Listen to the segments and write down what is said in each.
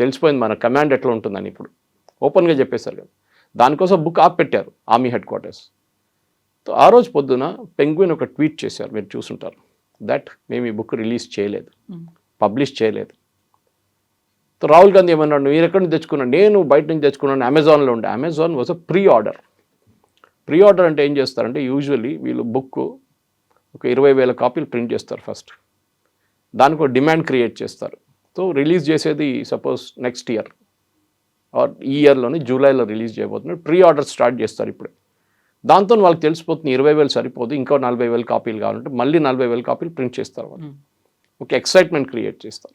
తెలిసిపోయింది మన కమాండ్ ఎట్లా ఉంటుందని ఇప్పుడు. ఓపెన్గా చెప్పేశారు కదా. దానికోసం బుక్ ఆప్ పెట్టారు ఆర్మీ హెడ్ క్వార్టర్స్. సో ఆ రోజు పొద్దున పెంగ్విన్ ఒక ట్వీట్ చేశారు మీరు చూసుంటారు. దట్ మేము ఈ బుక్ రిలీజ్ చేయలేదు. పబ్లిష్ చేయలేదు. సో రాహుల్ గాంధీ ఏమన్నాడు మీరు ఎక్కడి నుంచి తెచ్చుకున్నాను నేను బయట నుంచి తెచ్చుకున్నాను అమెజాన్లో ఉండే. Amazon was a pre order pre order అంటే ఏం చేస్తారంటే యూజువల్లీ వీళ్ళు బుక్ ఒక ఇరవై వేల కాపీలు ప్రింట్ చేస్తారు ఫస్ట్ దానికి ఒక డిమాండ్ క్రియేట్ చేస్తారు. సో రిలీజ్ చేసేది సపోజ్ నెక్స్ట్ ఇయర్ ఆర్ ఈ ఇయర్లోనే జూలైలో రిలీజ్ చేయబోతున్నారు. ప్రీ ఆర్డర్ స్టార్ట్ చేస్తారు ఇప్పుడే. దాంతో వాళ్ళకి తెలిసిపోతుంది ఇరవై వేలు సరిపోదు ఇంకో నలభై వేలు కాపీలు కావాలంటే మళ్ళీ నలభై వేల కాపీలు ప్రింట్ చేస్తారు వాళ్ళు. ఒక ఎక్సైట్మెంట్ క్రియేట్ చేస్తారు.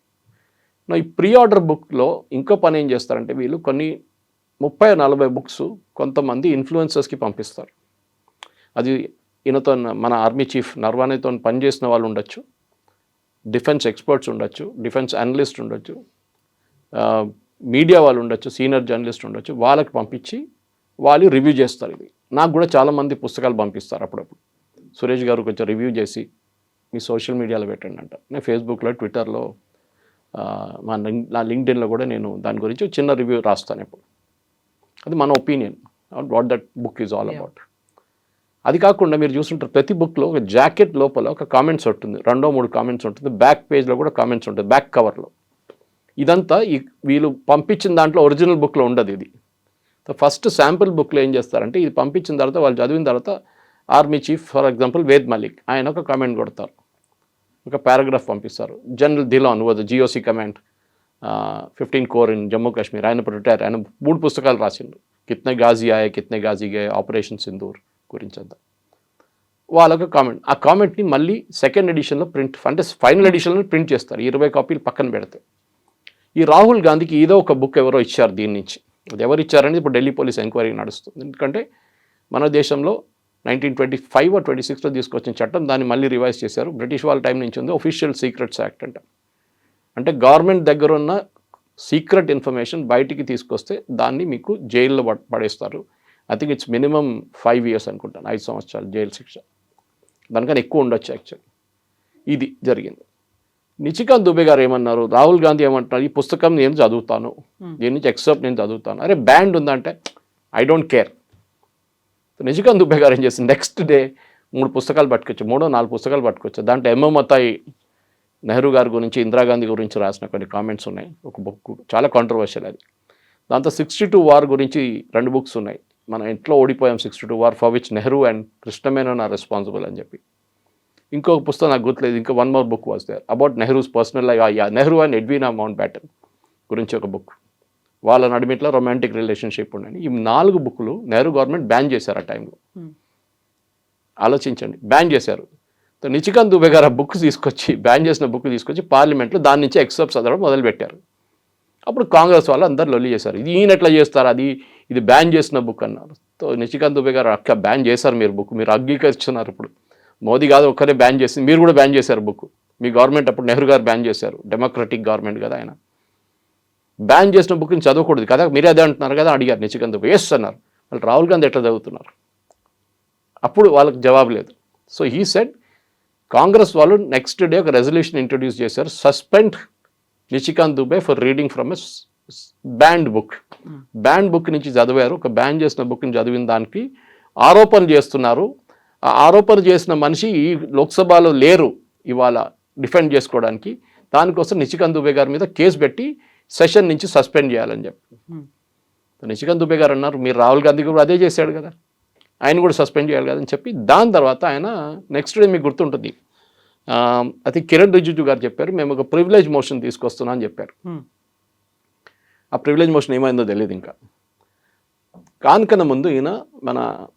నా ఈ ప్రీ ఆర్డర్ బుక్లో ఇంకో పని ఏం చేస్తారంటే వీళ్ళు కొన్ని ముప్పై నలభై బుక్స్ కొంతమంది ఇన్ఫ్లుయెన్సర్స్కి పంపిస్తారు. అది ఈయనతో మన ఆర్మీ చీఫ్ నర్వాణితో పనిచేసిన వాళ్ళు ఉండొచ్చు. డిఫెన్స్ ఎక్స్పర్ట్స్ ఉండొచ్చు డిఫెన్స్ అనలిస్ట్ ఉండొచ్చు మీడియా వాళ్ళు ఉండొచ్చు సీనియర్ జర్నలిస్ట్ ఉండొచ్చు వాళ్ళకి పంపించి వాళ్ళు రివ్యూ చేస్తారు ఇది నాకు కూడా చాలామంది పుస్తకాలు పంపిస్తారు అప్పుడప్పుడు. సురేష్ గారు కొంచెం రివ్యూ చేసి మీ సోషల్ మీడియాలో పెట్టండి అంట. నేను ఫేస్బుక్లో ట్విట్టర్లో మా లింక్ నా లింక్డ్ఇన్లో కూడా నేను దాని గురించి చిన్న రివ్యూ రాస్తాను ఇప్పుడు అది మన opinion what that book is all about. అది కాకుండా మీరు చూసుంటారు ప్రతి బుక్లో ఒక జాకెట్ లోపల ఒక కామెంట్స్ ఉంటుంది. రెండో మూడు కామెంట్స్ ఉంటుంది. బ్యాక్ పేజ్లో కూడా కామెంట్స్ ఉంటుంది. బ్యాక్ కవర్లో ఇదంతా ఈ వీళ్ళు పంపించిన దాంట్లో ఒరిజినల్ బుక్లో ఉండదు ఇది. ఫస్ట్ శాంపుల్ బుక్లో ఏం చేస్తారంటే ఇది పంపించిన తర్వాత వాళ్ళు చదివిన తర్వాత army chief for example Ved Malik ఆయన ఒక కామెంట్ కొడతారు. ఒక పారాగ్రాఫ్ పంపిస్తారు. General Dhillon was GOC command fifteen corps in Jammu Kashmir ఆయన ఇప్పుడు రిటైర్ ఆయన మూడు పుస్తకాలు రాసిండు. కిత్నే గాజీ ఆయే కిత్నే గాజీ గే ఆపరేషన్ సింధూర్ గురించి అంతా. వాళ్ళొక కామెంట్ ఆ కామెంట్ని మళ్ళీ సెకండ్ ఎడిషన్లో ప్రింట్ అంటే ఫైనల్ ఎడిషన్లో ప్రింట్ చేస్తారు. ఇరవై కాపీలు పక్కన పెడితే. ఈ రాహుల్ గాంధీకి ఏదో ఒక బుక్ ఎవరో ఇచ్చారు దీని నుంచి. అది ఎవరు ఇచ్చారనేది ఇప్పుడు ఢిల్లీ పోలీస్ ఎంక్వైరీ నడుస్తుంది. ఎందుకంటే మన దేశంలో నైన్టీన్ ట్వంటీ ఫైవ్ ట్వంటీ సిక్స్లో తీసుకొచ్చిన చట్టం దాన్ని మళ్ళీ రివైజ్ చేశారు. బ్రిటిష్ వాళ్ళ టైం నుంచి ఉంది. ఒఫీషియల్ సీక్రెట్స్ యాక్ట్ అంట. అంటే గవర్నమెంట్ దగ్గర ఉన్న సీక్రెట్ ఇన్ఫర్మేషన్ బయటికి తీసుకొస్తే దాన్ని మీకు జైల్లో పడ- పడేస్తారు. I think it's minimum five years అనుకుంటాను. ఐదు సంవత్సరాలు జైలు శిక్ష. దానికన్నా ఎక్కువ ఉండొచ్చు యాక్చువల్ ఇది జరిగింది. నిచికాంత్ దుబే గారు ఏమన్నారు? రాహుల్ గాంధీ ఏమంటున్నారు? ఈ పుస్తకం నేను చదువుతాను. దీని నుంచి ఎక్సెప్ట్ నేను చదువుతాను. అరే బ్యాండ్ ఉందంటే I don't care Nishikant Dubey గారు ఏం చేసింది నెక్స్ట్ డే మూడు పుస్తకాలు పట్టుకొచ్చు మూడో నాలుగు పుస్తకాలు పట్టుకొచ్చు దాంట్లో ఎంఎం మతాయి నెహ్రూ గారి గురించి ఇందిరాగాంధీ గురించి రాసిన కొన్ని కామెంట్స్ ఉన్నాయి. ఒక బుక్ చాలా కాంట్రవర్షియల్ అది. దాంతో సిక్స్టీ టూ వార్ గురించి రెండు బుక్స్ ఉన్నాయి. మన ఇంట్లో ఓడిపోయాం sixty two war for which Nehru and Krishna Menon are responsible అని చెప్పి. ఇంకొక పుస్తకం నాకు గుర్తులేదు ఇంకా one more book was there about Nehru's personal life Nehru and Edwina Mountbatten గురించి ఒక బుక్ వాళ్ళ నడిమిట్లో రొమాంటిక్ రిలేషన్షిప్ ఉండని ఈ నాలుగు బుక్లు నెహ్రూ గవర్నమెంట్ బ్యాన్ చేశారు ఆ టైంలో ఆలోచించండి బ్యాన్ చేశారు. సో నిచికాంత్ దుబే గారు ఆ బుక్ తీసుకొచ్చి బ్యాన్ చేసిన బుక్ తీసుకొచ్చి పార్లమెంట్లో దాని నుంచి ఎక్సెప్ట్ చదవడం మొదలుపెట్టారు. అప్పుడు కాంగ్రెస్ వాళ్ళు అందరు లొల్లి చేశారు. ఇది ఈయన ఎట్లా చేస్తారు? అది ఇది బ్యాన్ చేసిన బుక్ అన్నారు. సో నిచికాంత్ దుబే గారు అక్క బ్యాన్ చేశారు మీరు బుక్ మీరు అంగీకరిస్తున్నారు ఇప్పుడు. మోదీ కాదు ఒక్కరే బ్యాన్ చేసింది మీరు కూడా బ్యాన్ చేశారు బుక్ మీ గవర్నమెంట్ అప్పుడు నెహ్రూ గారు బ్యాన్ చేశారు. డెమోక్రటిక్ గవర్నమెంట్ కదా ఆయన. బ్యాన్ చేసిన బుక్ని చదవకూడదు కదా. మీరే అదే అంటున్నారు కదా అడిగారు నిచికాంత్ దుబే ఎస్ అన్నారు. వాళ్ళు రాహుల్ గాంధీ ఎట్లా చదువుతున్నారు? అప్పుడు వాళ్ళకి జవాబు లేదు. సో హీ సెడ్ కాంగ్రెస్ వాళ్ళు నెక్స్ట్ డే ఒక రెజల్యూషన్ ఇంట్రొడ్యూస్ చేశారు. Suspend Nishikant Dubey for reading from his banned book banned book నుంచి చదివారు. ఒక బ్యాన్ చేసిన బుక్ని చదివిన దానికి ఆరోపణ చేస్తున్నారు. ఆ ఆరోపణ చేసిన మనిషి ఈ లోక్సభలో లేరు ఇవాళ డిఫెండ్ చేసుకోవడానికి. దానికోసం నిచికాంత్ దుబే గారి మీద కేసు పెట్టి సెషన్ నుంచి సస్పెండ్ చేయాలని చెప్పి. నిచికాంత్ దుబే గారు అన్నారు మీరు రాహుల్ గాంధీ కూడా అదే చేశాడు కదా. ఆయన కూడా సస్పెండ్ చేయాలి కదా అని చెప్పి. దాని తర్వాత ఆయన నెక్స్ట్ డే మీకు గుర్తుంటుంది. అది కిరణ్ రిజిజు గారు చెప్పారు మేము ఒక ప్రివిలేజ్ మోషన్ తీసుకొస్తున్నాం అని చెప్పారు. ఆ ప్రివిలేజ్ మోషన్ ఏమైందో తెలియదు ఇంకా. కానికన్నా ముందు ఈయన మన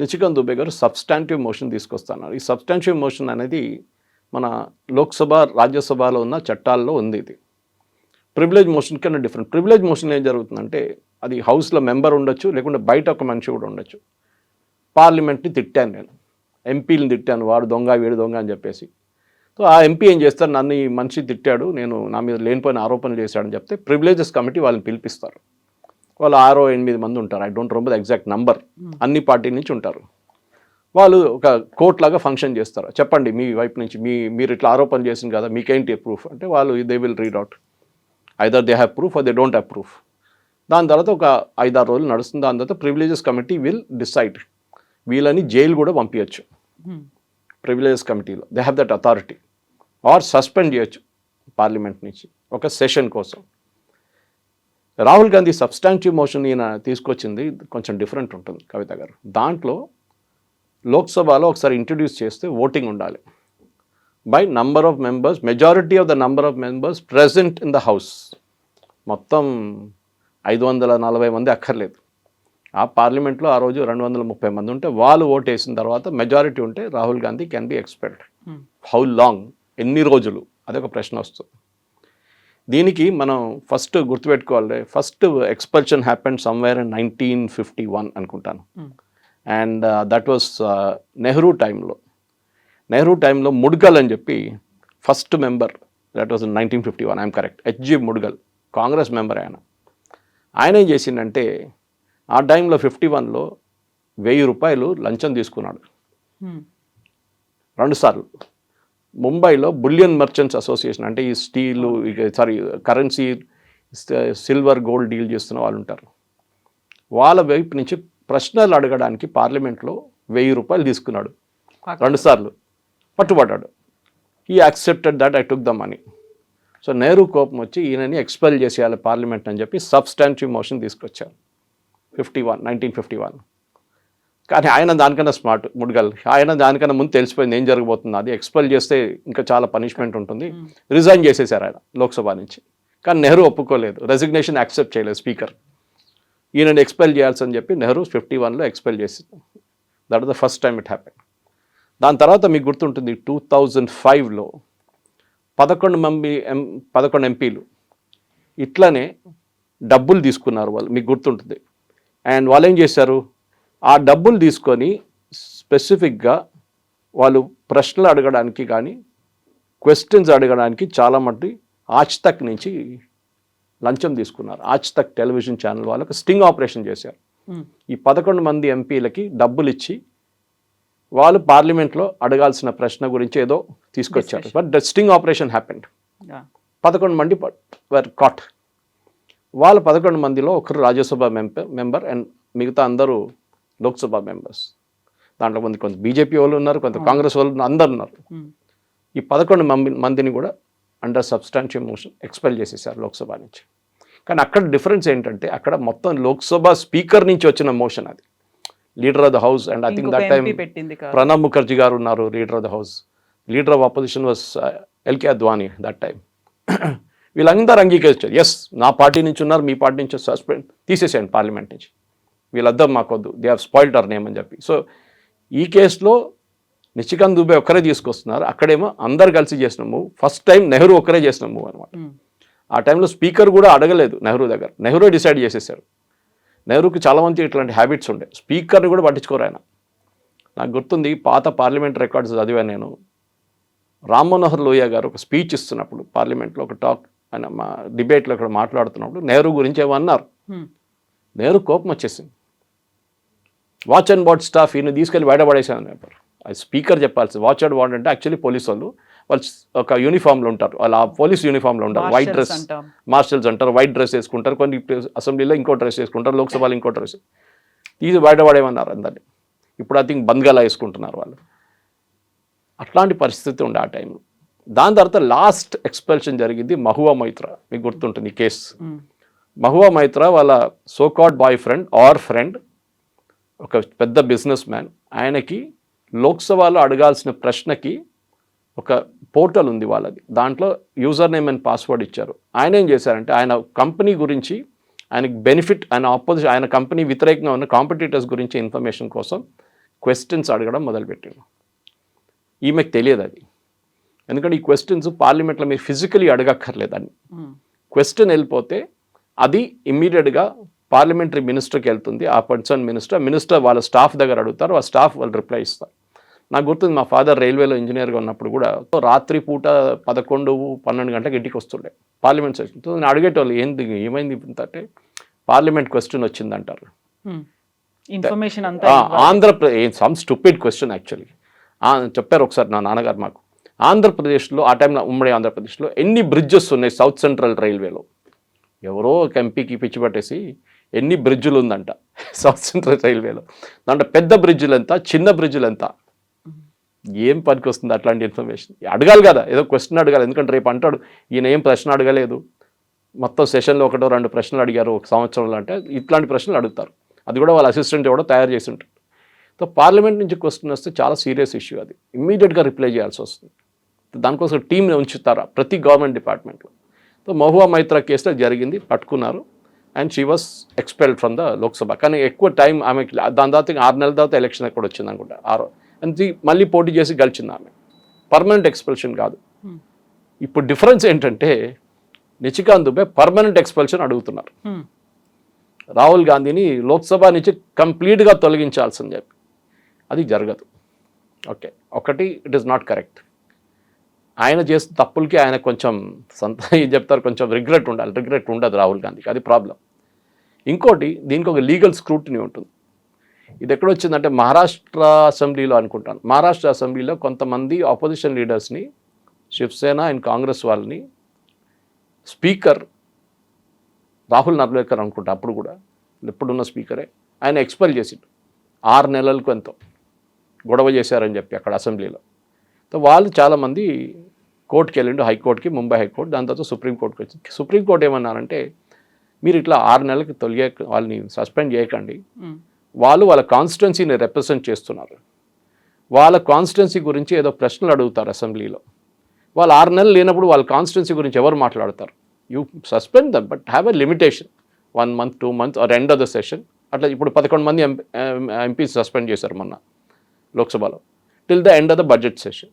నిచికాంత్ దుబే గారు సబ్స్టాంటివ్ మోషన్ తీసుకొస్తున్నారు. ఈ సబ్స్టాంటివ్ మోషన్ అనేది మన లోక్సభ రాజ్యసభలో ఉన్న చట్టాల్లో ఉంది ఇది. ప్రివిలేజ్ మోషన్ కన్నా డిఫరెంట్ ప్రివిలేజ్ మోషన్ ఏం జరుగుతుందంటే అది హౌస్లో మెంబర్ ఉండొచ్చు లేకుంటే బయట ఒక మనిషి కూడా ఉండొచ్చు. పార్లమెంట్ని తిట్టాను నేను. ఎంపీలను తిట్టాను వాడు దొంగ వీడు దొంగ అని చెప్పేసి. సో ఆ ఎంపీ ఏం చేస్తారు? నన్ను ఈ మనిషి తిట్టాడు నేను నా మీద లేనిపోయిన ఆరోపణలు చేశాడని చెప్తే ప్రివిలేజెస్ కమిటీ వాళ్ళని పిలిపిస్తారు. వాళ్ళు ఆరో ఎనిమిది మంది ఉంటారు. I don't remember exact number అన్ని పార్టీ నుంచి ఉంటారు. వాళ్ళు ఒక కోర్ట్ లాగా ఫంక్షన్ చేస్తారు. చెప్పండి మీ వైపు నుంచి మీ మీరు ఇట్లా ఆరోపణ చేసింది కదా మీకేంటి ప్రూఫ్ అంటే వాళ్ళు they will read out either they have proof or they don't have proof దాని తర్వాత ఒక ఐదారు రోజులు నడుస్తుంది. దాని తర్వాత ప్రివిలేజెస్ కమిటీ విల్ డిసైడ్ వీళ్ళని జైలు కూడా పంపించచ్చు ప్రివిలేజ్ కమిటీలో. They have that authority or suspend చేయొచ్చు పార్లమెంట్ నుంచి ఒక సెషన్ కోసం. రాహుల్ గాంధీ సబ్స్టాన్టివ్ మోషన్ ఈయన తీసుకొచ్చింది కొంచెం డిఫరెంట్ ఉంటుంది కవిత గారు. దాంట్లో లోక్సభలో ఒకసారి ఇంట్రడ్యూస్ చేస్తే ఓటింగ్ ఉండాలి. By number of members majority of the number of members present in the house మొత్తం ఐదు వందల నలభై మంది అక్కర్లేదు. ఆ పార్లమెంట్లో ఆ రోజు రెండు వందల ముప్పై మంది ఉంటే వాళ్ళు ఓట్ వేసిన తర్వాత మెజారిటీ ఉంటే Rahul Gandhi can be expect how long ఎన్ని రోజులు? అదొక ప్రశ్న వస్తుంది. దీనికి మనం ఫస్ట్ గుర్తుపెట్టుకోవాలి. First expulsion happened somewhere in nineteen fifty one అనుకుంటాను అండ్ దట్ వాస్ నెహ్రూ టైంలో నెహ్రూ టైంలో ముడ్గల్ అని చెప్పి first member that was nineteen fifty one I'm correct HG Mudgal Congress member ఆయన. ఆయన ఏం చేసిండంటే ఆ టైంలో ఫిఫ్టీ వన్లో వెయ్యి రూపాయలు లంచం తీసుకున్నాడు. రెండుసార్లు ముంబైలో బులియన్ మర్చెంట్స్ అసోసియేషన్ అంటే ఈ steel sorry currency silver gold deal చేస్తున్న వాళ్ళు ఉంటారు. వాళ్ళ వైపు నుంచి ప్రశ్నలు అడగడానికి పార్లమెంట్లో వెయ్యి రూపాయలు తీసుకున్నాడు. రెండుసార్లు పట్టుబడ్డాడు. ఈ accepted that I took the money so Nehru కోపం వచ్చి ఈయనని ఎక్స్పెల్ చేసేయాలి పార్లమెంట్ అని చెప్పి సబ్స్టాన్టివ్ మోషన్ తీసుకొచ్చారు. Fifty one nineteen fifty one కానీ ఆయన దానికన్నా స్మార్ట్ ముడ్గల్. ఆయన దానికన్నా ముందు తెలిసిపోయింది ఏం జరగబోతుంది. అది ఎక్స్పెల్ చేస్తే ఇంకా చాలా పనిష్మెంట్ ఉంటుంది. రిజైన్ చేసేసారు ఆయన లోక్సభ నుంచి. కానీ నెహ్రూ ఒప్పుకోలేదు. రెసిగ్నేషన్ యాక్సెప్ట్ చేయలేదు స్పీకర్ ఈయనని ఎక్స్పెల్ చేయాల్సి అని చెప్పి నెహ్రూ ఫిఫ్టీ వన్లో ఎక్స్పెల్ చేసి that the first time it happen దాని తర్వాత మీకు గుర్తుంటుంది టూ థౌజండ్ ఫైవ్లో పదకొండు మంది ఎం పదకొండు ఎంపీలు ఇట్లానే డబ్బులు తీసుకున్నారు వాళ్ళు. మీకు గుర్తుంటుంది. అండ్ వాళ్ళు ఏం చేశారు? ఆ డబ్బులు తీసుకొని స్పెసిఫిక్గా వాళ్ళు ప్రశ్నలు అడగడానికి కానీ క్వశ్చన్స్ అడగడానికి చాలా మట్టి ఆజ్ తక్ నుంచి లంచం తీసుకున్నారు. ఆజ్ తక్ టెలివిజన్ ఛానల్ వాళ్ళకి స్టింగ్ ఆపరేషన్ చేశారు. ఈ పదకొండు మంది ఎంపీలకి డబ్బులు ఇచ్చి వాళ్ళు పార్లమెంట్లో అడగాల్సిన ప్రశ్న గురించి ఏదో తీసుకొచ్చారు. But the sting operation happened పదకొండు మంది వర్ కాట్ వాళ్ళ పదకొండు మందిలో ఒకరు రాజ్యసభ మెంబర్ మెంబర్ అండ్ మిగతా అందరూ లోక్సభ మెంబర్స్. దాంట్లో కొంత కొంత బీజేపీ వాళ్ళు ఉన్నారు కొంత కాంగ్రెస్ వాళ్ళు అందరు ఉన్నారు. ఈ పదకొండు మంది మందిని కూడా అండర్ సబ్స్టాన్షియల్ మోషన్ ఎక్స్పెల్ చేసేసారు లోక్సభ నుంచి. కానీ అక్కడ డిఫరెన్స్ ఏంటంటే అక్కడ మొత్తం లోక్సభ స్పీకర్ నుంచి వచ్చిన మోషన్ అది. Leader of the house and I think that time Pranab Mukherjee గారు ఉన్నారు leader of the house leader of opposition was LK Advani that time వీళ్ళందరూ అంగీకరించారు. ఎస్ నా పార్టీ నుంచి ఉన్నారు మీ పార్టీ నుంచి సస్పెండ్ తీసేసేయండి పార్లమెంట్ నుంచి. వీళ్ళద్దరు మాకొద్దు they have spoiled our name అని చెప్పి. సో ఈ కేసులో నిచికాంత్ దుబే ఒక్కరే తీసుకొస్తున్నారు. అక్కడేమో అందరు కలిసి చేసిన మూవ్ ఫస్ట్ టైం నెహ్రూ ఒక్కరే చేసిన మూవ్ అనమాట Hmm. ఆ టైంలో స్పీకర్ కూడా అడగలేదు నెహ్రూ దగ్గర. నెహ్రూ డిసైడ్ చేసేసాడు. నెహ్రూకి చాలా మంది ఇట్లాంటి హ్యాబిట్స్ ఉండే. స్పీకర్ని కూడా పట్టించుకోరు ఆయన. నాకు గుర్తుంది పాత పార్లమెంట్ రికార్డ్స్ చదివాను నేను. రామ్ మనోహర్ లోహియా గారు ఒక స్పీచ్ ఇస్తున్నప్పుడు పార్లమెంట్లో ఒక టాక్ ఆయన మా డిబేట్లో ఇక్కడ మాట్లాడుతున్నప్పుడు నెహ్రూ గురించి ఏమో అన్నారు. Hmm. నెహ్రూ కోపం వచ్చేసింది. వాచ్ అండ్ వాట్ స్టాఫ్ ఈయన తీసుకెళ్ళి బయటపడేసాను చెప్పారు. అది స్పీకర్ చెప్పాల్సి వాచ్ అండ్ వాట్ అంటే యాక్చువల్లీ పోలీస్ వాళ్ళు వాళ్ళు ఒక యూనిఫామ్లో ఉంటారు. వాళ్ళు ఆ పోలీస్ యూనిఫామ్లో ఉంటారు వైట్ డ్రెస్. మార్షల్స్ అంటారు. వైట్ డ్రెస్ వేసుకుంటారు. కొన్ని అసెంబ్లీలో ఇంకో డ్రెస్ వేసుకుంటారు. లోక్సభలో ఇంకో డ్రెస్ తీసి బయటపడేమన్నారు అందరినీ. ఇప్పుడు ఐ థింక్ బంద్గాలా వేసుకుంటున్నారు వాళ్ళు. అట్లాంటి పరిస్థితి ఉండే ఆ టైంలో దాని తర్వాత లాస్ట్ ఎక్స్పెల్షన్ జరిగింది మహువా మైత్రా. మీకు గుర్తుంటుంది ఈ కేసు. మహువా మైత్రా వాళ్ళ so called boyfriend or friend ఒక పెద్ద బిజినెస్ మ్యాన్ ఆయనకి లోక్సభలో అడగాల్సిన ప్రశ్నకి ఒక పోర్టల్ ఉంది వాళ్ళది. దాంట్లో యూజర్ నేమ్ అండ్ పాస్వర్డ్ ఇచ్చారు. ఆయన ఏం చేశారంటే ఆయన కంపెనీ గురించి ఆయనకి బెనిఫిట్ ఆయన ఆపోజిట్ ఆయన కంపెనీ వ్యతిరేకంగా ఉన్న కాంపిటీటర్స్ గురించి ఇన్ఫర్మేషన్ కోసం క్వశ్చన్స్ అడగడం మొదలుపెట్టాడు. ఈమెకు తెలియదు అది. ఎందుకంటే ఈ క్వశ్చన్స్ పార్లమెంట్లో మీరు ఫిజికలీ అడగక్కర్లేదు అని. క్వశ్చన్ వెళ్ళిపోతే అది ఇమ్మీడియట్గా పార్లమెంటరీ మినిస్టర్కి వెళ్తుంది. ఆ కన్సర్న్ మినిస్టర్ మినిస్టర్ వాళ్ళ స్టాఫ్ దగ్గర అడుగుతారు ఆ స్టాఫ్ వాళ్ళు రిప్లై ఇస్తారు. నాకు గుర్తుంది మా ఫాదర్ రైల్వేలో ఇంజనీర్గా ఉన్నప్పుడు కూడా రాత్రి పూట పదకొండు పన్నెండు గంటలకు ఇంటికి వస్తుండే. పార్లమెంట్ సెషన్ నేను అడిగేటోళ్ళు ఏంది ఏమైంది అంటే? పార్లమెంట్ క్వశ్చన్ వచ్చిందంటారు. Hmm. ఇన్ఫర్మేషన్ అంతా. Andhra Pradesh some stupid question actually చెప్పారు ఒకసారి నా నాన్నగారు మాకు. ఆంధ్రప్రదేశ్లో ఆ టైంలో ఉమ్మడి ఆంధ్రప్రదేశ్లో ఎన్ని బ్రిడ్జెస్ ఉన్నాయి సౌత్ సెంట్రల్ రైల్వేలో ఎవరో ఒక ఎంపీకి పిచ్చి పట్టేసి ఎన్ని బ్రిడ్జులు ఉందంట సౌత్ సెంట్రల్ రైల్వేలో దాంట్లో పెద్ద బ్రిడ్జులు ఎంత చిన్న బ్రిడ్జులు ఎంత? ఏం పనికి వస్తుంది అట్లాంటి ఇన్ఫర్మేషన్ అడగాలి కదా ఏదో క్వశ్చన్ అడగాలి. ఎందుకంటే రేపు అంటాడు ఈయన ఏం ప్రశ్న అడగలేదు. మొత్తం సెషన్లో ఒకటో రెండు ప్రశ్నలు అడిగారు ఒక సంవత్సరంలో అంటే ఇట్లాంటి ప్రశ్నలు అడుగుతారు. అది కూడా వాళ్ళ అసిస్టెంట్ కూడా తయారు చేసి ఉంటారు సో పార్లమెంట్ నుంచి క్వశ్చన్ వస్తే చాలా సీరియస్ ఇష్యూ అది. ఇమ్మీడియట్గా రిప్లై చేయాల్సి వస్తుంది. దానికోసం టీంని ఉంచుతారా? ప్రతి గవర్నమెంట్ డిపార్ట్మెంట్లో. సో మహువా మైత్రా కేసులో జరిగింది పట్టుకున్నారు. And she was expelled from the Lok Sabha కానీ ఎక్కువ టైం ఆమెకి దాని తర్వాత ఆరు నెలల తర్వాత ఎలక్షన్ ఎక్కడ వచ్చింది అనుకుంటా? ఆరో. అండ్ మళ్ళీ పోటీ చేసి గెలిచింది ఆమె. పర్మనెంట్ ఎక్స్పెల్షన్ కాదు. Hmm. ఇప్పుడు డిఫరెన్స్ ఏంటంటే నిచికాంత్ దుబే పర్మనెంట్ ఎక్స్పెల్షన్ అడుగుతున్నారు. హ్మ్. రాహుల్ గాంధీని లోక్సభ నుంచి కంప్లీట్గా తొలగించాల్సింది చెప్పి. అది జరగదు. ఓకే ఒకటి ఇట్ ఈస్ నాట్ కరెక్ట్ ఆయన చేసిన తప్పులకి ఆయన కొంచెం సంత ఏం చెప్తారు? కొంచెం రిగ్రెట్ ఉండాలి. రిగ్రెట్ ఉండదు రాహుల్ గాంధీకి. అది ప్రాబ్లం ఇంకోటి దీనికి ఒక లీగల్ స్క్రూటినీ ఉంటుంది. ఇది ఎక్కడ వచ్చిందంటే మహారాష్ట్ర అసెంబ్లీలో అనుకుంటాను. మహారాష్ట్ర అసెంబ్లీలో కొంతమంది ఆపోజిషన్ లీడర్స్ని శివసేన అండ్ కాంగ్రెస్ వాళ్ళని స్పీకర్ రాహుల్ నర్వేకర్ అనుకుంటా అప్పుడు కూడా. ఇప్పుడున్న స్పీకరే ఆయన ఎక్స్పెల్ చేసిండు. ఆరు నెలలకు ఎంతో గొడవ చేశారని చెప్పి అక్కడ అసెంబ్లీలో. వాళ్ళు చాలామంది కోర్టుకి వెళ్ళిండు హైకోర్టుకి ముంబై హైకోర్టు దాని తర్వాత సుప్రీంకోర్టుకి వచ్చింది సుప్రీంకోర్టు ఏమన్నారంటే మీరు ఇట్లా ఆరు నెలలకు తొలిగే వాళ్ళని సస్పెండ్ చేయకండి. వాళ్ళు వాళ్ళ కాన్స్టిట్యున్సీని రిప్రజెంట్ చేస్తున్నారు. వాళ్ళ కాన్స్టిట్యున్సీ గురించి ఏదో ప్రశ్నలు అడుగుతారు అసెంబ్లీలో. వాళ్ళు ఆరు నెలలు లేనప్పుడు వాళ్ళ కాన్స్టిట్యున్సీ గురించి ఎవరు మాట్లాడతారు? You suspend them but have a limitation. One month two months or end of the session. అట్లా ఇప్పుడు పదకొండు మంది ఎంపీ సస్పెండ్ చేశారు మొన్న లోక్సభలో. Till the end of the budget session.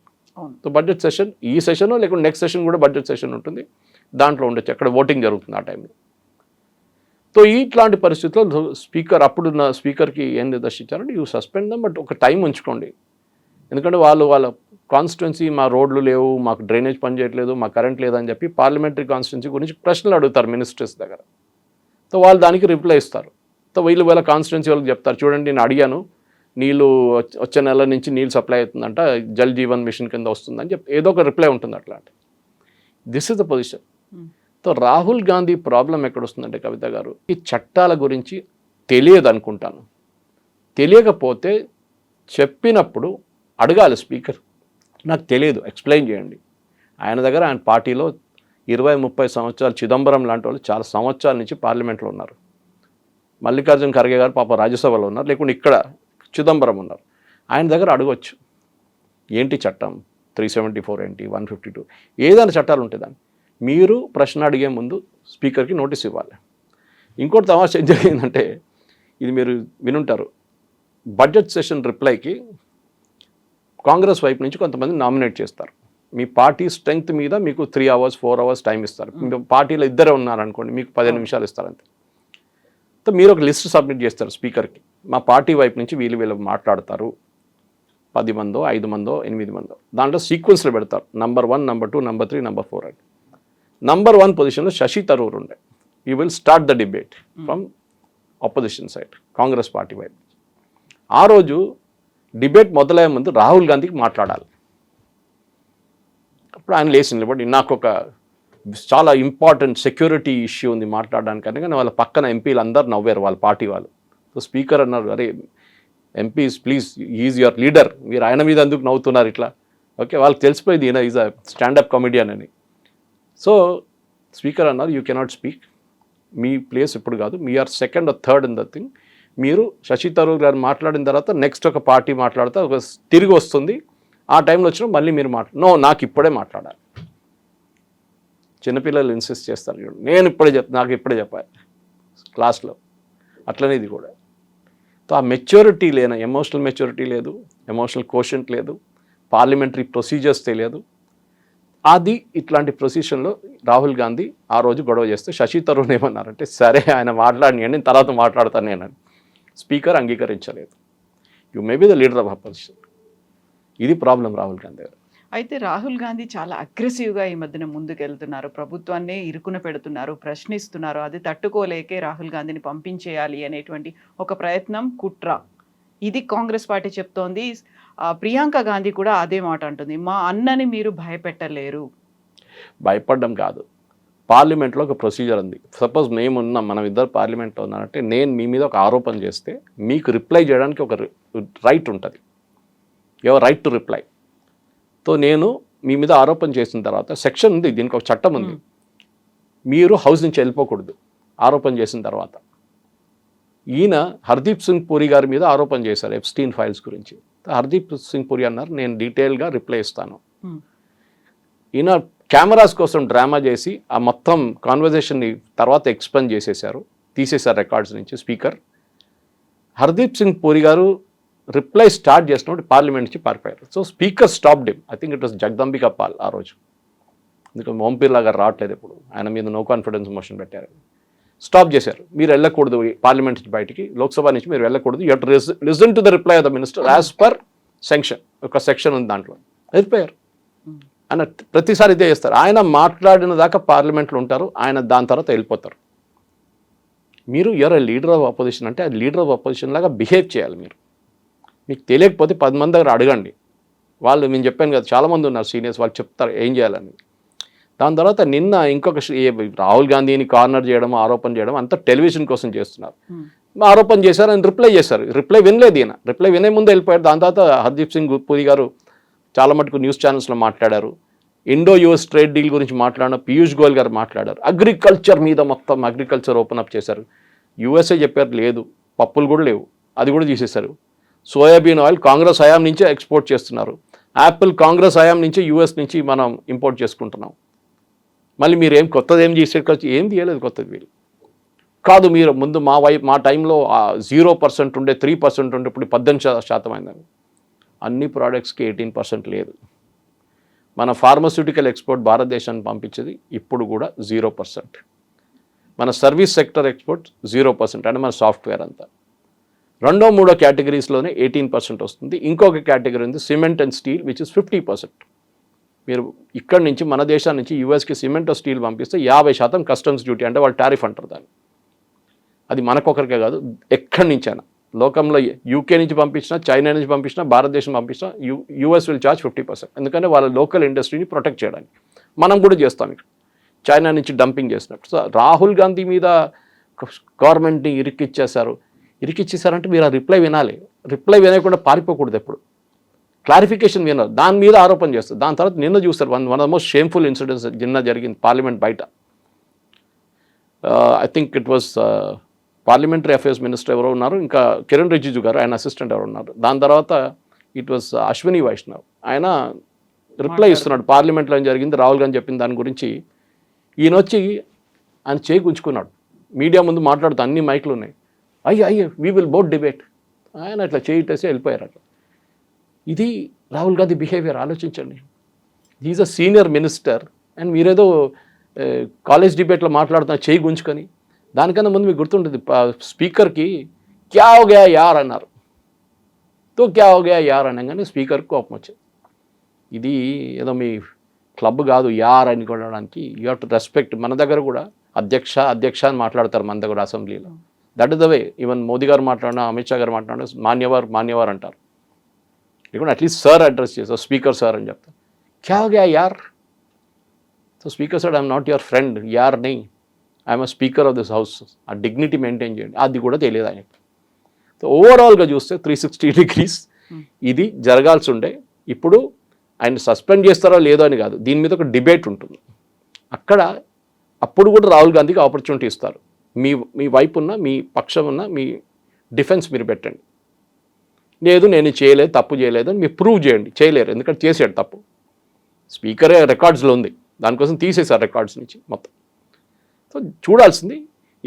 So budget session ఈ సెషన్ లేకుంటే నెక్స్ట్ సెషన్ కూడా బడ్జెట్ సెషన్ ఉంటుంది. దాంట్లో ఉండొచ్చు. అక్కడ ఓటింగ్ జరుగుతుంది ఆ టైంలో సో ఇట్లాంటి పరిస్థితుల్లో స్పీకర్ అప్పుడున్న స్పీకర్కి ఏం నిర్దేశించారంటే యూ సస్పెండ్ దమ్ బట్ ఒక టైం ఉంచుకోండి. ఎందుకంటే వాళ్ళు వాళ్ళ కాన్స్టిట్యున్సీ మా రోడ్లు లేవు మాకు డ్రైనేజ్ పని చేయట్లేదు మా కరెంట్ లేదని చెప్పి పార్లమెంటరీ కాన్స్టిట్యున్సీ గురించి ప్రశ్నలు అడుగుతారు మినిస్టర్స్ దగ్గర. సో వాళ్ళు దానికి రిప్లై ఇస్తారు. సో వీళ్ళు వాళ్ళ కాన్స్టిట్యున్సీ వాళ్ళకి చెప్తారు చూడండి నేను అడిగాను నీళ్ళు వచ్చ- నెల నుంచి నీళ్ళు సప్లై అవుతుందంట జల్ జీవన్ మిషన్ కింద వస్తుందని చెప్పి ఏదో ఒక రిప్లై ఉంటుంది అట్లాంటి. This is the position. So Rahul Gandhi problem ఎక్కడ వస్తుందంటే కవిత గారు ఈ చట్టాల గురించి తెలియదు అనుకుంటాను. తెలియకపోతే చెప్పినప్పుడు అడగాలి స్పీకర్. నాకు తెలియదు ఎక్స్ప్లెయిన్ చేయండి. ఆయన దగ్గర ఆయన పార్టీలో ఇరవై ముప్పై సంవత్సరాలు చిదంబరం లాంటి వాళ్ళు చాలా సంవత్సరాల నుంచి పార్లమెంట్లో ఉన్నారు. మల్లికార్జున ఖర్గే గారు పాప రాజ్యసభలో ఉన్నారు లేకుంటే ఇక్కడ చిదంబరం ఉన్నారు. ఆయన దగ్గర అడగొచ్చు. ఏంటి చట్టం? త్రీ సెవెంటీ ఫోర్ ఏంటి? One fifty two. ఏదైనా చట్టాలు ఉంటాయి దాన్ని. మీరు ప్రశ్న అడిగే ముందు స్పీకర్కి నోటీస్ ఇవ్వాలి. ఇంకోటి తమాషా ఏం జరిగిందంటే ఇది మీరు వినుంటారు. బడ్జెట్ సెషన్ రిప్లైకి కాంగ్రెస్ వైపు నుంచి కొంతమంది నామినేట్ చేస్తారు. మీ పార్టీ స్ట్రెంగ్త్ మీద మీకు three hours four hours time ఇస్తారు. మీ పార్టీలో ఇద్దరే ఉన్నారనుకోండి మీకు పదిహేను నిమిషాలు ఇస్తారు అంతే సో మీరు ఒక లిస్ట్ సబ్మిట్ చేస్తారు స్పీకర్కి. మా పార్టీ వైపు నుంచి వీళ్ళు వీళ్ళు మాట్లాడతారు. పది మందో ఐదు మందో ఎనిమిది మందో. దాంట్లో సీక్వెన్స్లో పెడతారు. Number one number two number three number four అని. నంబర్ వన్ పొజిషన్లో శశి తరూర్ ఉండే. You will start the debate from opposition side Congress party వైపు ఆ రోజు డిబేట్ మొదలయ్యే ముందు రాహుల్ గాంధీకి మాట్లాడాలి. అప్పుడు ఆయన లేచి నిలబడి నాకు ఒక చాలా ఇంపార్టెంట్ సెక్యూరిటీ ఇష్యూ ఉంది మాట్లాడడానికి కానీ వాళ్ళ పక్కన ఎంపీలు అందరు నవ్వారు వాళ్ళ పార్టీ వాళ్ళు. సో స్పీకర్ అన్నారు అరే MPs please is your leader మీరు ఆయన మీద అందుకు నవ్వుతున్నారు ఇట్లా? ఓకే వాళ్ళకి తెలిసిపోయింది ఈయన is a stand up comedian అని. సో స్పీకర్ అన్నారు యూ కెనాట్ స్పీక్ మీ ప్లేస్ ఇప్పుడు కాదు. మీ are second third in the thing మీరు శశి తరూర్ గారు మాట్లాడిన తర్వాత నెక్స్ట్ ఒక పార్టీ మాట్లాడితే ఒక తిరిగి వస్తుంది. ఆ టైంలో వచ్చిన మళ్ళీ మీరు మాట్లా నో నాకు ఇప్పుడే మాట్లాడాలి. చిన్నపిల్లలు ఇన్సిస్ట్ చేస్తారు చూడు. నేను ఇప్పుడే చెప్ నాకు ఇప్పుడే చెప్పాలి. క్లాస్లో అట్లనే ఇది కూడా. సో ఆ మెచ్యూరిటీ లేన ఎమోషనల్ మెచ్యూరిటీ లేదు ఎమోషనల్ కోషంట్ లేదు పార్లమెంటరీ ప్రొసీజర్స్ తెలియదు. అది ఇట్లాంటి ప్రొసీషన్లో రాహుల్ గాంధీ ఆ రోజు గొడవ చేస్తే శశి తరూర్ ఏమన్నారంటే సరే ఆయన మాట్లాడిని నేను తర్వాత మాట్లాడతాను నేనని స్పీకర్ అంగీకరించలేదు. You may be the leader of opposition ఇది ప్రాబ్లం రాహుల్ గాంధీ గారు. అయితే రాహుల్ గాంధీ చాలా అగ్రెసివ్గా ఈ మధ్యన ముందుకెళ్తున్నారు. ప్రభుత్వాన్ని ఇరుకున పెడుతున్నారు ప్రశ్నిస్తున్నారు. అది తట్టుకోలేకే రాహుల్ గాంధీని పంపించేయాలి అనేటువంటి ఒక ప్రయత్నం కుట్ర. ఇది కాంగ్రెస్ పార్టీ చెప్తోంది. ఆ, ప్రియాంక గాంధీ కూడా అదే మాట అంటుంది. మా అన్నని మీరు భయపెట్టలేరు. భయపడడం కాదు. పార్లమెంట్లో ఒక ప్రొసీజర్ ఉంది. సపోజ్ మేము ఉన్నాం మనం ఇద్దరు పార్లమెంట్లో ఉన్నారంటే నేను మీ మీద ఒక ఆరోపణ చేస్తే మీకు రిప్లై చేయడానికి ఒక రైట్ ఉంటుంది. Your right to reply. So నేను మీ మీద ఆరోపణ చేసిన తర్వాత సెక్షన్ ఉంది దీనికి ఒక చట్టం ఉంది. మీరు హౌస్ నుంచి వెళ్ళిపోకూడదు ఆరోపణ చేసిన తర్వాత. ఈయన హర్దీప్ సింగ్ పూరి గారి మీద ఆరోపణ చేశారు ఎప్స్టీన్ ఫైల్స్ గురించి. హర్దీప్ సింగ్ పూరి అన్నారు నేను డీటెయిల్గా రిప్లై ఇస్తాను. ఈయన కెమెరాస్ కోసం డ్రామా చేసి ఆ మొత్తం కాన్వర్జేషన్ని తర్వాత ఎక్స్ప్లెయిన్ చేసేశారు తీసేశారు రికార్డ్స్ నుంచి స్పీకర్ హర్దీప్ సింగ్ పూరి గారు రిప్లై స్టార్ట్ చేసినప్పుడు పార్లమెంట్ నుంచి పారిపోయారు. So speaker stop them I think it was Jagdambika Pal ఆ రోజు. ఎందుకంటే మోంపీర్లా గారు రావట్లేదు ఇప్పుడు ఆయన మీద నో కాన్ఫిడెన్స్ మోషన్ పెట్టారు. స్టాప్ చేశారు. మీరు వెళ్ళకూడదు ఈ పార్లమెంట్ నుంచి బయటికి. లోక్సభ నుంచి మీరు వెళ్ళకూడదు. You listen to the reply of the minister as per section ఒక సెక్షన్ ఉంది దాంట్లో. వెళ్ళిపోయారు. ఆయన ప్రతిసారి ఇదే చేస్తారు. ఆయన మాట్లాడిన దాకా పార్లమెంట్లో ఉంటారు. ఆయన దాని తర్వాత వెళ్ళిపోతారు. మీరు ఎవరు లీడర్ ఆఫ్ అపోజిషన్ అంటే అది లీడర్ ఆఫ్ అపోజిషన్ లాగా బిహేవ్ చేయాలి మీరు. మీకు తెలియకపోతే పది మంది దగ్గర అడగండి. వాళ్ళు నేను చెప్పాను కదా చాలామంది ఉన్నారు సీనియర్స్ వాళ్ళు చెప్తారు ఏం చేయాలని. దాని తర్వాత నిన్న ఇంకొక రాహుల్ గాంధీని కార్నర్ చేయడం ఆరోపణ చేయడం అంతా టెలివిజన్ కోసం చేస్తున్నారు. ఆరోపణ చేశారు అని రిప్లై చేశారు. రిప్లై వినలేదు ఈయన. రిప్లై వినే ముందు వెళ్ళిపోయారు. దాని తర్వాత హర్దీప్ సింగ్ పూరి గారు చాలా మటుకు న్యూస్ ఛానల్స్లో మాట్లాడారు. ఇండో యుఎస్ ట్రేడ్ డీల్ గురించి మాట్లాడిన పీయూష్ గోయల్ గారు మాట్లాడారు. అగ్రికల్చర్ మీద మొత్తం అగ్రికల్చర్ ఓపెన్ అప్ చేశారు. యూఎస్ఏ చెప్పారు లేదు పప్పులు కూడా లేవు. అది కూడా తీసేశారు. సోయాబీన్ ఆయిల్ కాంగ్రెస్ హయాం నుంచే ఎక్స్పోర్ట్ చేస్తున్నారు. యాపిల్ కాంగ్రెస్ హయాం నుంచి యూఎస్ నుంచి మనం ఇంపోర్ట్ చేసుకుంటున్నాం. మళ్ళీ మీరు ఏం కొత్తది ఏం చేసేకొచ్చి ఏం తీయలేదు కొత్తది వీళ్ళు. కాదు మీరు ముందు మా వై మా టైంలో జీరో పర్సెంట్ ఉండే త్రీ పర్సెంట్ ఉండే ఇప్పుడు పద్దెనిమిది శాతం అయిందని అన్ని ప్రోడక్ట్స్కి ఎయిటీన్ పర్సెంట్ లేదు. మన ఫార్మస్యూటికల్ ఎక్స్పోర్ట్ భారతదేశాన్ని పంపించేది ఇప్పుడు కూడా జీరో పర్సెంట్. మన service sector export zero percent అంటే మన సాఫ్ట్వేర్ అంతా. రెండో మూడో కేటగిరీస్లోనే ఎయిటీన్ పర్సెంట్ వస్తుంది. ఇంకొక కేటగిరీ ఉంది cement and steel which is fifty percent. మీరు ఇక్కడి నుంచి మన దేశం నుంచి యూఎస్కి సిమెంట్ స్టీల్ పంపిస్తే యాభై శాతం కస్టమ్స్ డ్యూటీ అంటే వాళ్ళు టారిఫ్ అంటారు దాన్ని. అది మనకొకరికే కాదు ఎక్కడి నుంచైనా. లోకంలో యూకే నుంచి పంపించినా చైనా నుంచి పంపించినా భారతదేశం పంపించినా you US will charge fifty percent. ఎందుకంటే వాళ్ళ లోకల్ ఇండస్ట్రీని ప్రొటెక్ట్ చేయడానికి. మనం కూడా చేస్తాం ఇక్కడ. చైనా నుంచి డంపింగ్ చేసినట్టు. సో రాహుల్ గాంధీ మీద గవర్నమెంట్ని ఇరికిచ్చేశారు. ఇరికిచ్చేసారంటే మీరు ఆ రిప్లై వినాలి. రిప్లై వినకుండా పారిపోకూడదు ఎప్పుడు. క్లారిఫికేషన్ వినరు. దాని మీద ఆరోపణ చేస్తారు. దాని తర్వాత నిన్న చూస్తారు. One one of most shameful incidents నిన్న జరిగింది పార్లమెంట్ బయట. I think it was parliamentary affairs minister ఎవరో ఉన్నారు. ఇంకా కిరణ్ రిజిజు గారు ఆయన అసిస్టెంట్ ఎవరు ఉన్నారు. దాని తర్వాత ఇట్ వాస్ అశ్విని వైష్ణవ్. ఆయన రిప్లై ఇస్తున్నాడు. పార్లమెంట్లో ఏం జరిగింది? రాహుల్ గాంధీ చెప్పిన దాని గురించి ఈయన వచ్చి ఆయన చేయి గుంచుకున్నాడు మీడియా ముందు మాట్లాడుతూ అన్ని మైక్లు ఉన్నాయి అయ్యో అయ్యో వీ విల్ బోట్ డిబేట్ ఆయన అట్లా చేయటేసి వెళ్ళిపోయారు అట్లా. ఇది రాహుల్ గాంధీ బిహేవియర్ ఆలోచించండి. Is a senior minister and మీరేదో కాలేజ్ డిబేట్లో మాట్లాడుతున్న చేయి గుంజుకొని దానికన్నా ముందు మీకు గుర్తుంటుంది స్పీకర్కి క్యా హో గయా యార్? అన్నారు. తో క్యా హో గయా యార్? అనగానే స్పీకర్కి కోపం వచ్చింది. ఇది ఏదో మీ క్లబ్ కాదు యార్ అని కొనడానికి యూ హెవ్ టు రెస్పెక్ట్ మన దగ్గర కూడా అధ్యక్ష అధ్యక్ష అని మాట్లాడతారు మన దగ్గర అసెంబ్లీలో. That is the way even Modi గారు మాట్లాడినా అమిత్ షా గారు మాట్లాడినా మాన్యవర్ మాన్యవర్ అంటారు. లేకుంటే అట్లీస్ట్ సార్ అడ్రస్ చేస్తారు స్పీకర్ సార్ అని చెప్తారు. క్యా గయా యార్? So speaker sir I'm not your friend యార్ నీ. I'm speaker of this house ఆ డిగ్నిటీ మెయింటైన్ చేయండి. అది కూడా తెలియదు ఆయనకి. సో ఓవరాల్గా చూస్తే త్రీ సిక్స్టీ డిగ్రీస్ ఇది జరగాల్సి ఉండే ఇప్పుడు ఆయన సస్పెండ్ చేస్తారో లేదో అని కాదు. దీని మీద ఒక డిబేట్ ఉంటుంది. అక్కడ అప్పుడు కూడా రాహుల్ గాంధీకి ఆపర్చునిటీ ఇస్తారు. మీ మీ వైపు ఉన్న మీ పక్షం ఉన్న మీ డిఫెన్స్ మీరు పెట్టండి. లేదు నేను చేయలేదు తప్పు చేయలేదు అని మీరు ప్రూవ్ చేయండి. చేయలేరు ఎందుకంటే చేశాడు తప్పు. స్పీకరే రికార్డ్స్లో ఉంది. దానికోసం తీసేశారు రికార్డ్స్ నుంచి మొత్తం. సో చూడాల్సింది